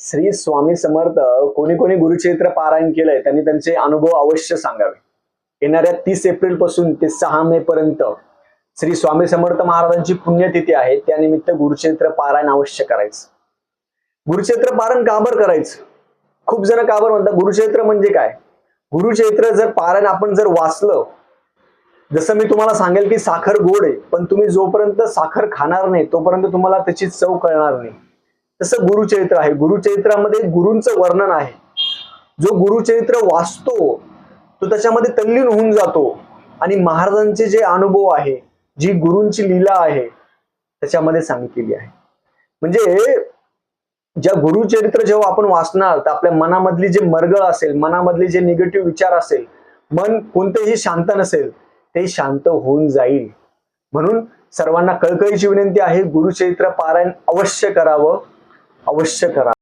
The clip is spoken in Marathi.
श्री स्वामी समर्थ कोणी कोणी गुरुचरित्र पारायण केलंय त्यांनी त्यांचे अनुभव अवश्य सांगावे. येणाऱ्या तीस एप्रिलपासून ते सहा मे पर्यंत श्री स्वामी समर्थ महाराजांची पुण्यतिथी आहे त्यानिमित्त गुरुचरित्र पारायण अवश्य करायचं. गुरुचरित्र पारायण काबर करायचं? खूप जण का बरं म्हणतात गुरुचरित्र म्हणजे काय? गुरुचरित्र जर पारायण आपण जर वाचलं जसं मी तुम्हाला सांगेल की साखर गोड आहे पण तुम्ही जोपर्यंत साखर खाणार नाही तोपर्यंत तुम्हाला त्याची चव कळणार नाही. तसं गुरुचरित्र आहे. गुरुचरित्रामध्ये गुरूंचं वर्णन आहे. जो गुरुचरित्र वाचतो तो त्याच्यामध्ये तल्लीन होऊन जातो. आणि महाराजांचे जे अनुभव आहे जी गुरूंची लीला आहे त्याच्यामध्ये सांगितलेली आहे. म्हणजे ज्या गुरुचरित्र जेव्हा आपण वाचणार तर आपल्या मनामधली जे मरगळ असेल मनामधले जे निगेटिव्ह विचार असेल मन कोणतेही शांत नसेल ते शांत होऊन जाईल. म्हणून सर्वांना कळकळीची विनंती आहे गुरुचरित्र पारायण अवश्य करावं. अवश्य करा.